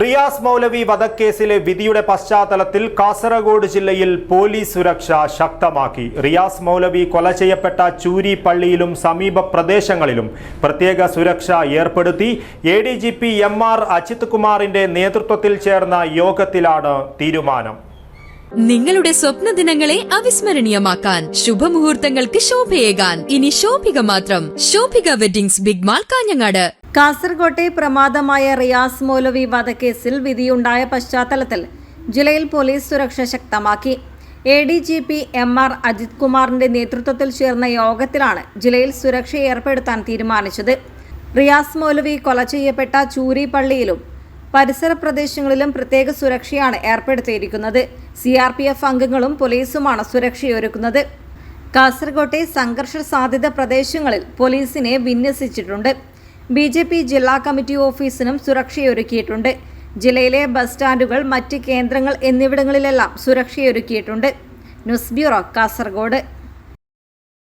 റിയാസ് മൗലവി വധക്കേസിലെ വിധിയുടെ പശ്ചാത്തലത്തിൽ കാസർഗോഡ് ജില്ലയിൽ പോലീസ് സുരക്ഷ ശക്തമാക്കി. റിയാസ് മൗലവി കൊല ചെയ്യപ്പെട്ട ചൂരി പള്ളിയിലും സമീപ പ്രദേശങ്ങളിലും പ്രത്യേക സുരക്ഷ ഏർപ്പെടുത്തി. A D G P M R Ajith കുമാറിന്റെ നേതൃത്വത്തിൽ ചേർന്ന യോഗത്തിലാണ് തീരുമാനം. നിങ്ങളുടെ സ്വപ്ന ദിനങ്ങളെ അവിസ്മരണീയമാക്കാൻ ശുഭമുഹൂർത്തങ്ങൾക്ക് ശോഭയേകാൻ. ഇനി ശോഭിക മാത്രം. Shobhika weddings big mall Kanhangad. കാസർകോട്ടെ പ്രമാദമായ റിയാസ് മൗലവി വധക്കേസിൽ വിധിയുണ്ടായ പശ്ചാത്തലത്തിൽ ജില്ലയിൽ പോലീസ് സുരക്ഷ ശക്തമാക്കി. A D G P M R Ajith കുമാറിന്റെ നേതൃത്വത്തിൽ ചേർന്ന യോഗത്തിലാണ് ജില്ലയിൽ സുരക്ഷ ഏർപ്പെടുത്താൻ തീരുമാനിച്ചത്. റിയാസ് മൗലവി കൊല ചെയ്യപ്പെട്ട ചൂരി പള്ളിയിലും പരിസര പ്രദേശങ്ങളിലും പ്രത്യേക സുരക്ഷയാണ് ഏർപ്പെടുത്തിയിരിക്കുന്നത്. സി ആർ പി എഫ് അംഗങ്ങളും പോലീസുമാണ് സുരക്ഷയൊരുക്കുന്നത്. കാസർകോട്ടെ സംഘർഷ സാധ്യത പ്രദേശങ്ങളിൽ പോലീസിനെ വിന്യസിച്ചിട്ടുണ്ട്. ബി ജെ പി ജില്ലാ കമ്മിറ്റി ഓഫീസിനും സുരക്ഷയൊരുക്കിയിട്ടുണ്ട്. ജില്ലയിലെ ബസ് സ്റ്റാൻഡുകൾ മറ്റ് കേന്ദ്രങ്ങൾ എന്നിവിടങ്ങളിലെല്ലാം സുരക്ഷയൊരുക്കിയിട്ടുണ്ട്. News bureau Kasaragod.